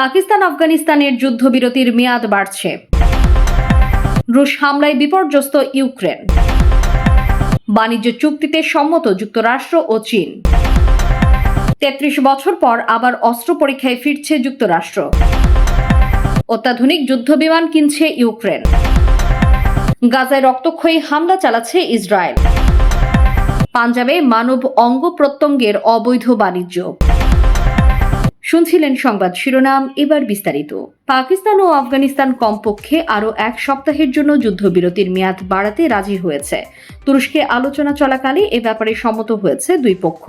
পাকিস্তান আফগানিস্তানের যুদ্ধবিরতির মেয়াদ বাড়ছে। রুশ হামলায় বিপর্যস্ত ইউক্রেন। বাণিজ্য চুক্তিতে সম্মত যুক্তরাষ্ট্র ও চীন। তেত্রিশ বছর পর আবার অস্ত্র পরীক্ষায় ফিরছে যুক্তরাষ্ট্র। অত্যাধুনিক যুদ্ধবিমান কিনছে ইউক্রেন। গাজায় রক্তক্ষয়ী হামলা চালাচ্ছে ইসরায়েল। পাঞ্জাবে মানব অঙ্গ প্রত্যঙ্গের অবৈধ বাণিজ্য। শুনছিলেন সংবাদ শিরোনাম, এবার বিস্তারিত। পাকিস্তান ও আফগানিস্তান কমপক্ষে আরও এক সপ্তাহের জন্য যুদ্ধবিরতির মেয়াদ বাড়াতে রাজি হয়েছে। তুরস্কে আলোচনা চলাকালে এ ব্যাপারে সম্মত হয়েছে দুই পক্ষ।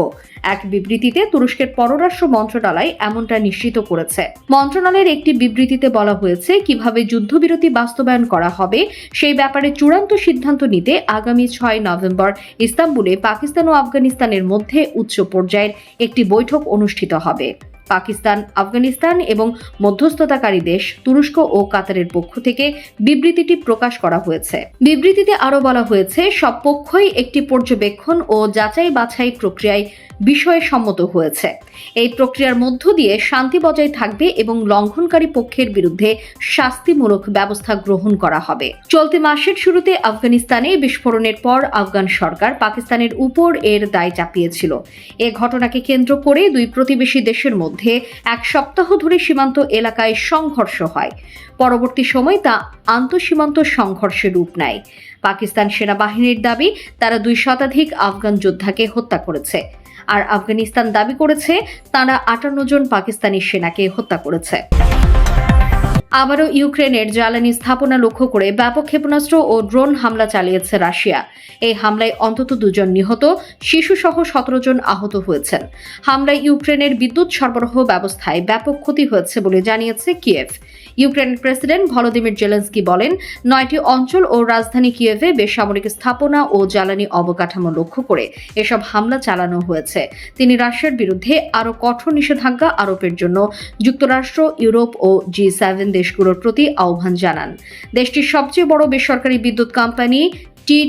এক বিবৃতিতে তুরস্কের পররাষ্ট্র মন্ত্রণালয় এমনটা নিশ্চিত করেছে। মন্ত্রণালয়ের একটি বিবৃতিতে বলা হয়েছে, কীভাবে যুদ্ধবিরতি বাস্তবায়ন করা হবে সেই ব্যাপারে চূড়ান্ত সিদ্ধান্ত নিতে আগামী ছয় নভেম্বর ইস্তাম্বুলে পাকিস্তান ও আফগানিস্তানের মধ্যে উচ্চ পর্যায়ের একটি বৈঠক অনুষ্ঠিত হবে। পাকিস্তান, আফগানিস্তান এবং মধ্যস্থতাকারী দেশ তুরস্ক ও কাতারের পক্ষ থেকে বিবৃতিটি প্রকাশ করা হয়েছে। বিবৃতিতে আরও বলা হয়েছে, সব পক্ষই একটি পর্যবেক্ষণ ও যাচাই বাছাই প্রক্রিয়ায় বিষয়ে সম্মত হয়েছে। এই প্রক্রিয়ার মধ্য দিয়ে শান্তি বজায় থাকবে এবং লঙ্ঘনকারী পক্ষের বিরুদ্ধে শাস্তিমূলক ব্যবস্থা গ্রহণ করা হবে। চলতি মাসের শুরুতে আফগানিস্তানে বিস্ফোরণের পর আফগান সরকার পাকিস্তানের উপর এর দায় চাপিয়েছিল। এ ঘটনাকে কেন্দ্র করে দুই প্রতিবেশী দেশের মধ্যে এক সপ্তাহ ধরে সীমান্ত এলাকায় সংঘর্ষ হয়। পরবর্তী সময় তা আন্তঃসীমান্ত সংঘর্ষের রূপ নেয়। পাকিস্তান সেনাবাহিনীর দাবি, তারা দুই শতাধিক আফগান যোদ্ধাকে হত্যা করেছে। আর আফগানিস্তান দাবি করেছে, তারা আটান্ন জন পাকিস্তানি সেনাকে হত্যা করেছে। আবারও ইউক্রেনের জ্বালানি স্থাপনা লক্ষ্য করে ব্যাপক ক্ষেপণাস্ত্র ও ড্রোন হামলা চালিয়েছে রাশিয়া। এই হামলায় অন্তত দুজন নিহত, শিশুসহ সতেরো জন আহত হয়েছেন। হামলায় ইউক্রেনের বিদ্যুৎ সরবরাহ ব্যবস্থায় ব্যাপক ক্ষতি হয়েছে বলে জানিয়েছে কিয়েভ। ইউক্রেনের প্রেসিডেন্ট ভলোদিমির জেলেন্সকি বলেন, নয়টি অঞ্চল ও রাজধানী কিয়েভে বেসামরিক স্থাপনা ও জ্বালানি অবকাঠামো লক্ষ্য করে এসব হামলা চালানো হয়েছে। তিনি রাশিয়ার বিরুদ্ধে আরও কঠোর নিষেধাজ্ঞা আরোপের জন্য যুক্তরাষ্ট্র, ইউরোপ ও জি সেভেন দেশগুলোর প্রতি আহ্বান জানান। দেশটির সবচেয়ে বড় বেসরকারি বিদ্যুৎ কোম্পানি টি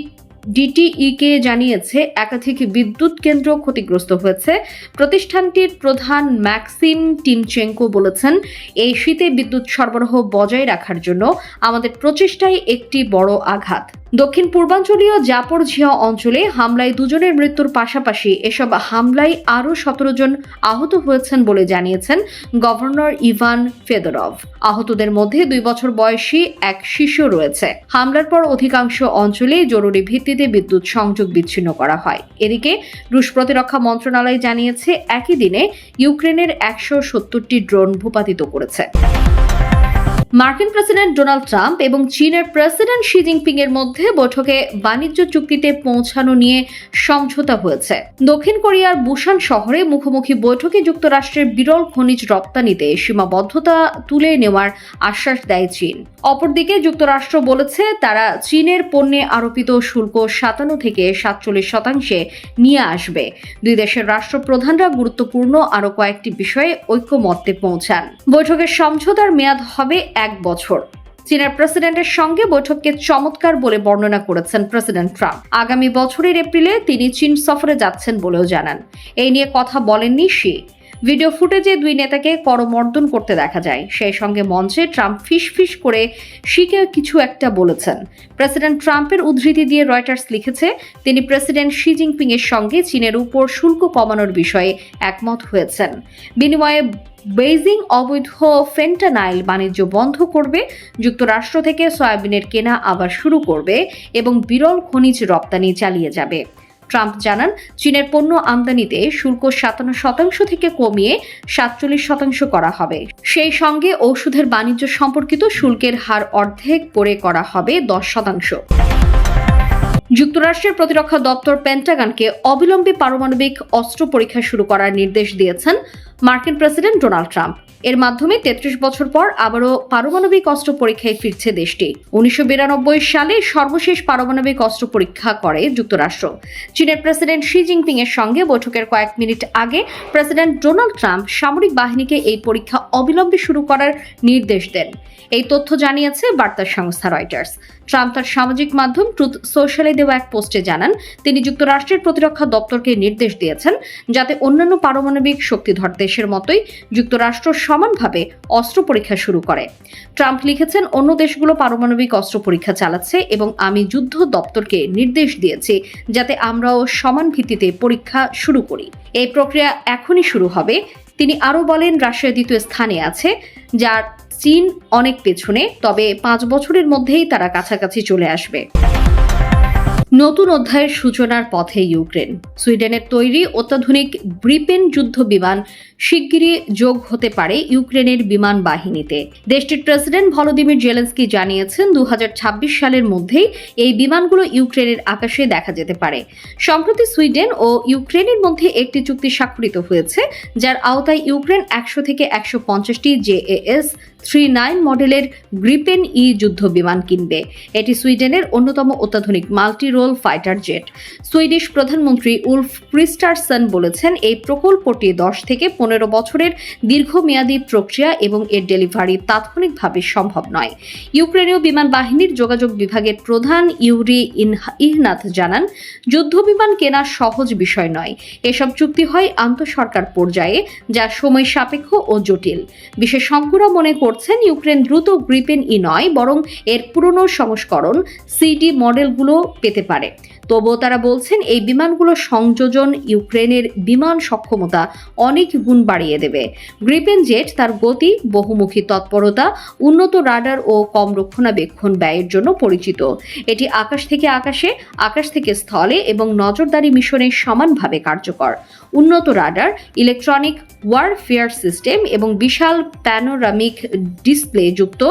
ডিটিইকে জানিয়েছে, একাধিক বিদ্যুৎ কেন্দ্র ক্ষতিগ্রস্ত হয়েছে। প্রতিষ্ঠানটির প্রধান ম্যাক্সিম টিমচেঙ্কো বলেছেন, এই শীতে বিদ্যুৎ সরবরাহ বজায় রাখার জন্য আমাদের প্রচেষ্টাই একটি বড় আঘাত। দক্ষিণ পূর্বাঞ্চলীয় জাপরঝিয়া অঞ্চলে হামলায় দুজনের মৃত্যুর পাশাপাশি এসব হামলায় আরও সতেরো জন আহত হয়েছেন বলে জানিয়েছেন গভর্নর ইভান ফেদরভ। আহতদের মধ্যে দুই বছর বয়সী এক শিশু রয়েছে। হামলার পর অধিকাংশ অঞ্চলে জরুরি ভিত্তিতে বিদ্যুৎ সংযোগ বিচ্ছিন্ন করা হয়। এদিকে রুশ প্রতিরক্ষা মন্ত্রণালয় জানিয়েছে, একই দিনে ইউক্রেনের একশো সত্তরটি ড্রোন ভূপাতিত করেছে। মার্কিন প্রেসিডেন্ট ডোনাল্ড ট্রাম্প এবং চীনের প্রেসিডেন্ট শি জিনপিং এর মধ্যে বৈঠকে বাণিজ্য চুক্তিতে পৌঁছানো নিয়ে সমঝোতা হয়েছে। দক্ষিণ কোরিয়ার বুসান শহরে মুখোমুখি বৈঠকে যুক্তরাষ্ট্রের বিরল খনিজ রপ্তানিতে সীমাবদ্ধতা তুলে নেওয়ার আশ্বাস দেয় চীন। অপরদিকে যুক্তরাষ্ট্র বলেছে, তারা চীনের পণ্যে আরোপিত শুল্ক সাতান্ন থেকে সাতচল্লিশ শতাংশে নিয়ে আসবে। দুই দেশের রাষ্ট্রপ্রধানরা গুরুত্বপূর্ণ আরও কয়েকটি বিষয়ে ঐক্যমত্যে পৌঁছান। বৈঠকের সমঝোতার মেয়াদ হবে এক বছর। চীনের প্রেসিডেন্টের সঙ্গে বৈঠককে চমৎকার বলে বর্ণনা করেছেন প্রেসিডেন্ট ট্রাম্প। আগামী বছরের এপ্রিলে তিনি চীন সফরে যাচ্ছেন বলেও জানান। এই নিয়ে কথা বলেননি শি। ভিডিও ফুটেজে দুই নেতাকে করমর্দন করতে দেখা যায়। সেই সঙ্গে মঞ্চে ট্রাম্প ফিস ফিস করে শিকে কিছু একটা বলেছেন। প্রেসিডেন্ট ট্রাম্পের উদ্ধৃতি দিয়ে রয়টার্স লিখেছে, তিনি প্রেসিডেন্ট শি জিনপিং এর সঙ্গে চীনের উপর শুল্ক কমানোর বিষয়ে একমত হয়েছেন। বিনিময়ে বেইজিং অবৈধ ফেন্টানাইল বাণিজ্য বন্ধ করবে, যুক্তরাষ্ট্র থেকে সয়াবিনের কেনা আবার শুরু করবে এবং বিরল খনিজ রপ্তানি চালিয়ে যাবে। ট্রাম্প জানান, চীনের পণ্য আমদানিতে শুল্ক সাতান্ন শতাংশ থেকে কমিয়ে সাতচল্লিশ শতাংশ করা হবে। সেই সঙ্গে ঔষধের বাণিজ্য সম্পর্কিত শুল্কের হার অর্ধেক করে করা হবে দশ শতাংশ। যুক্তরাষ্ট্রের প্রতিরক্ষা দপ্তর পেন্টাগনকে অবিলম্বে পারমাণবিক অস্ত্র পরীক্ষা শুরু করার নির্দেশ দিয়েছেন মার্কিন প্রেসিডেন্ট ডোনাল্ড ট্রাম্প। এর মাধ্যমে তেত্রিশ বছর পর আবারও পারমাণবিক অস্ত্র পরীক্ষায় ফিরছে দেশটি। উনিশশো বিরানব্বই সালে সর্বশেষ পারমাণবিক অস্ত্র পরীক্ষা করে যুক্তরাষ্ট্র। চীনের প্রেসিডেন্ট শি জিনপিং এর সঙ্গে বৈঠকের কয়েক মিনিট আগে প্রেসিডেন্ট ডোনাল্ড ট্রাম্প সামরিক বাহিনীকে এই পরীক্ষা অবিলম্বে শুরু করার নির্দেশ দেন। এই তথ্য জানিয়েছে বার্তা সংস্থা রয়টার্স। ট্রাম্প তার সামাজিক মাধ্যম ট্রুথ সোশ্যালে দেওয়া এক পোস্টে জানান, তিনি যুক্তরাষ্ট্রের প্রতিরক্ষা দপ্তরকে নির্দেশ দিয়েছেন যাতে অন্যান্য পারমাণবিক শক্তিধর দেশের মতোই যুক্তরাষ্ট্র সমানভাবে অস্ত্র পরীক্ষা শুরু করে। ট্রাম্প লিখেছেন, অন্য দেশগুলো পারমাণবিক অস্ত্র পরীক্ষা চালাচ্ছে এবং আমি যুদ্ধ দপ্তরকে নির্দেশ দিয়েছি যাতে আমরাও সমান ভিত্তিতে পরীক্ষা শুরু করি। এই প্রক্রিয়া এখনই শুরু হবে। তিনি আরও বলেন, রাশিয়া দ্বিতীয় স্থানে আছে, যার চীন অনেক পেছনে, তবে পাঁচ বছরের মধ্যেই তারা কাছাকাছি চলে আসবে। নতুন অধ্যায়ের সূচনার পথে ইউক্রেন। সুইডেনের তৈরি অত্যাধুনিক ব্রিপেন যুদ্ধ বিমান শিগগিরই যোগ হতে পারে ইউক্রেনের বিমান বাহিনীতে। দেশটির প্রেসিডেন্ট ভলোদিমির জেলেন্সকি জানিয়েছেন দু হাজার ছাব্বিশ সালের মধ্যেই এই বিমানগুলো ইউক্রেনের আকাশে দেখা যেতে পারে। সম্প্রতি সুইডেন ও ইউক্রেনের মধ্যে একটি চুক্তি স্বাক্ষরিত হয়েছে, যার আওতায় ইউক্রেন একশো থেকে একশো পঞ্চাশটি জেএএস থ্রি নাইন মডেলের গ্রিপেন ই যুদ্ধ বিমান কিনবে। এটি সুইডেনের অন্যতম অত্যাধুনিক multi role fighter jet. Swedish প্রধানমন্ত্রী উলফ ক্রিস্টারসন বলেছেন, এই প্রকল্পটি দশ থেকে পনেরো বছরের দীর্ঘমেয়াদী প্রক্রিয়া এবং এর ডেলিভারি তাৎক্ষণিকভাবে সম্ভব নয়। ইউক্রেনীয় বিমান বাহিনীর যোগাযোগ বিভাগের প্রধান ইউরি ইহনাথ জানান, যুদ্ধ বিমান কেনা সহজ বিষয় নয়। এসব চুক্তি হয় আন্তঃসরকার পর্যায়ে, যা সময় সাপেক্ষ ও জটিল। বিশেষজ্ঞরা মনে করছেন ইউক্রেন দ্রুত গ্রিপেন ই নয় বরং এর পুরনো সংস্করণ সিডি মডেলগুলো পেতে পারে। তবুও তারা বলছেন, এই বিমানগুলো সংযোজন ইউক্রেনের বিমান সক্ষমতা অনেক গুণ বাড়িয়ে দেবে। গ্রিপেন জেট তার গতি, বহুমুখী তৎপরতা, উন্নত রাডার ও কম রক্ষণাবেক্ষণ ব্যয়ের জন্য পরিচিত। এটি আকাশ থেকে আকাশে, আকাশ থেকে স্থলে এবং নজরদারি মিশনে সমানভাবে কার্যকর। উন্নত রাডার, ইলেকট্রনিক ওয়ারফেয়ার সিস্টেম এবং বিশাল প্যানোরামিক ডিসপ্লে যুক্ত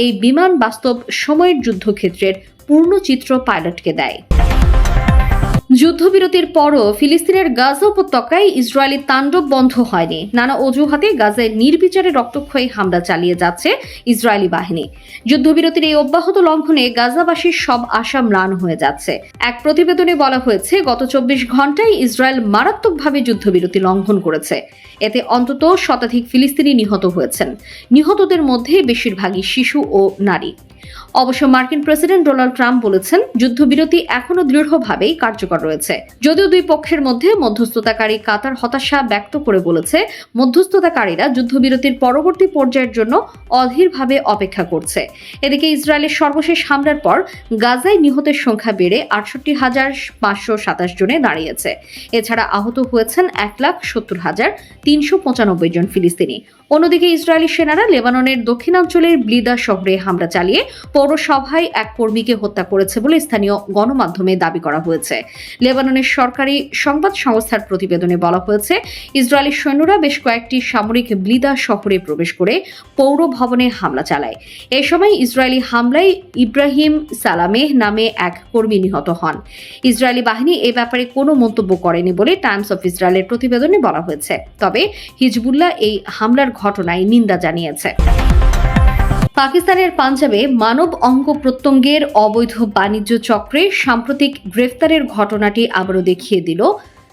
এই বিমান বাস্তব সময়ের যুদ্ধক্ষেত্রের পূর্ণ চিত্র পাইলটকে দেয়। যুদ্ধবিরতির পরও ফিলিস্তিনের গাজা উপত্যকায় ইসরায়েলি তাণ্ডব বন্ধ হয়নি। নানা অজুহাতে গাজায় নির্বিচারে রক্তক্ষয়ী হামলা চালিয়ে যাচ্ছে ইসরায়েলি বাহিনী। যুদ্ধবিরতির এই অব্যাহত লঙ্ঘনে গাজাবাসীর সব আশা ম্লান হয়ে যাচ্ছে। এক প্রতিবেদনে বলা হয়েছে, গত চব্বিশ ঘন্টায় ইসরায়েল মারাত্মকভাবে যুদ্ধবিরতি লঙ্ঘন করেছে। এতে অন্তত শতাধিক ফিলিস্তিনি নিহত হয়েছেন। নিহতদের মধ্যে বেশিরভাগই শিশু ও নারী। অবশ্য মার্কিন প্রেসিডেন্ট ডোনাল্ড ট্রাম্প বলেছেন, যুদ্ধবিরতি এখনও দৃঢ়ভাবেই কার্যকর রয়েছে। যদিও দুই পক্ষের মধ্যে মধ্যস্থতাকারী কাতার হতাশা ব্যক্ত করে বলেছে, মধ্যস্থতাকারীরা যুদ্ধবিরতির পরবর্তী পর্যায়ের জন্য অধীরভাবে অপেক্ষা করছে। এদিকে ইসরায়েলের সর্বশেষ হামলার পর গাজায় নিহতের সংখ্যা বেড়ে আটষট্টি হাজার পাঁচশো সাতাশ জনে দাঁড়িয়েছে। এছাড়া আহত হয়েছেন এক লাখ সত্তর হাজার তিনশো পঁচানব্বই জন ফিলিস্তিনি। অন্যদিকে ইসরায়েলি সেনারা লেবাননের দক্ষিণাঞ্চলের ব্লিদা শহরে হামলা চালিয়ে পৌরসভায় এক কর্মীকে হত্যা করেছে বলে স্থানীয় গণমাধ্যমে দাবি করা হয়েছে। লেবাননের সরকারি সংবাদ সংস্থার প্রতিবেদনে বলা হয়েছে, ইসরায়েলি সৈন্যরা বেশ কয়েকটি সামরিক ব্লিদা শহরে প্রবেশ করে পৌর ভবনে হামলা চালায়। এ সময় ইসরায়েলি হামলায় ইব্রাহিম সালামেহ নামে এক কর্মী নিহত হন। ইসরায়েলি বাহিনী এ ব্যাপারে কোনো মন্তব্য করেনি বলে টাইমস অফ ইসরায়েলের প্রতিবেদনে বলা হয়েছে। তবে হিজবুল্লাহ এই হামলার ঘটনায় নিন্দা জানিয়েছে। পাকিস্তানের পাঞ্জাবে মানব অঙ্গ প্রত্যঙ্গের অবৈধ বাণিজ্য চক্রে সাম্প্রতিক গ্রেফতারের ঘটনাটি আবারও দেখিয়ে দিল,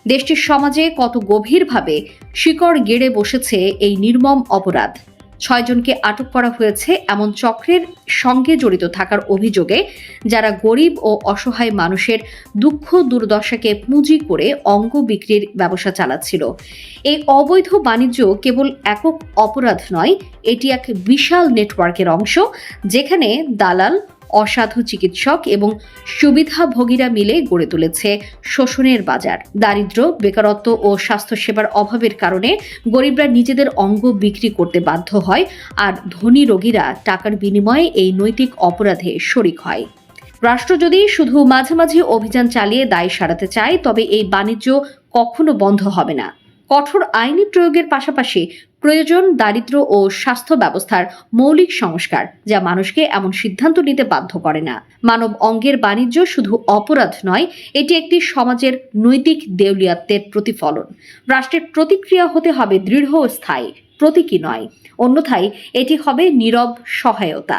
দেশটির সমাজে কত গভীরভাবে শিকড় গেড়ে বসেছে এই নির্মম অপরাধ। ছয়জনকে আটক করা হয়েছে এমন চক্রের সঙ্গে জড়িত থাকার অভিযোগে যারা গরিব ও অসহায় মানুষের দুঃখ দুর্দশাকে পুঁজি করে অঙ্গ বিক্রির ব্যবসা চালাচ্ছিল। এই অবৈধ বাণিজ্য কেবল একক অপরাধ নয়, এটি এক বিশাল নেটওয়ার্কের অংশ, যেখানে দালাল অসাধু চিকিৎসক এবং সুবিধাভোগীরা মিলে গড়ে তুলেছে শোষণের বাজার। দারিদ্র্য, বেকারত্ব ও স্বাস্থ্যসেবার অভাবের কারণে গরিবরা নিজেদের অঙ্গ বিক্রি করতে বাধ্য হয় আর ধনী রোগীরা টাকার বিনিময়ে এই নৈতিক অপরাধে শরিক হয়। রাষ্ট্র যদি শুধু মাঝামাঝি অভিযান চালিয়ে দায় সারাতে চায়, তবে এই বাণিজ্য কখনো বন্ধ হবে না। কঠোর আইনি প্রয়োগের পাশাপাশি প্রয়োজন, দারিদ্র ও স্বাস্থ্য ব্যবস্থার মৌলিক সংস্কার, যা মানুষকে এমন সিদ্ধান্ত নিতে বাধ্য করে না। মানব অঙ্গের বাণিজ্য শুধু অপরাধ নয়, এটি একটি সমাজের নৈতিক দেউলিয়াত্বের প্রতিফলন। রাষ্ট্রের প্রতিক্রিয়া হতে হবে দৃঢ় স্থায়ী, প্রতীকী নয়। অন্যথায় এটি হবে নীরব সহায়তা।